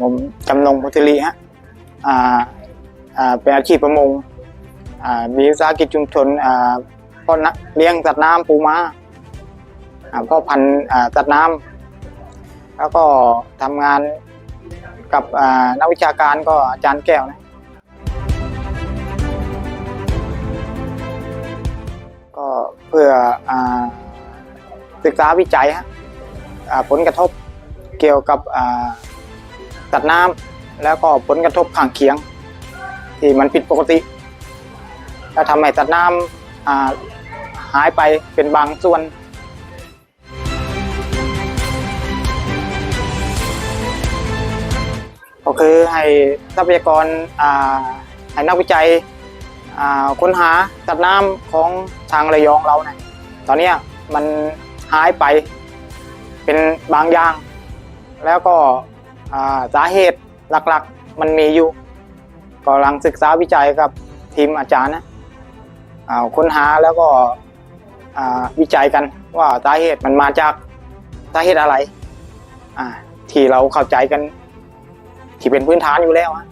ผมจำนงพุทธิลีฮะอ่าอ่าเป็นอาชีพประมงอ่ามีวิสาหกิจชุมชนอ่าพ่อนักเลี้ยงสัตว์น้ำปูม้าอ่าพ่อพันธุ์อ่าสัตว์น้ำแล้วก็ทำงานกับอ่านักวิชาการก็อาจารย์แก้วนะก็เพื่ออาศึกษาวิจัยฮะผลกระทบเกี่ยวกับ ตัดน้ำแล้วก็ผลกระทบข้างเคียง ที่มันผิดปกติแล้วทำให้ตัดน้ำอ่าหายไปเป็นบางส่วนก็คือให้ทรัพยากรให้นักวิจัยค้นหาตัดน้ำของทางระยองเราเนี่ยตอนนี้มันหายไปเป็นบางอย่าง แล้วก็ สาเหตุหลักๆมันมีอยู่กำลังศึกษาวิจัยกับทีมอาจารย์นะค้นหาแล้วก็วิจัยกันว่าสาเหตุมันมาจากสาเหตุอะไรที่เราเข้าใจกัน ที่เป็นพื้นฐานอยู่แล้วอะ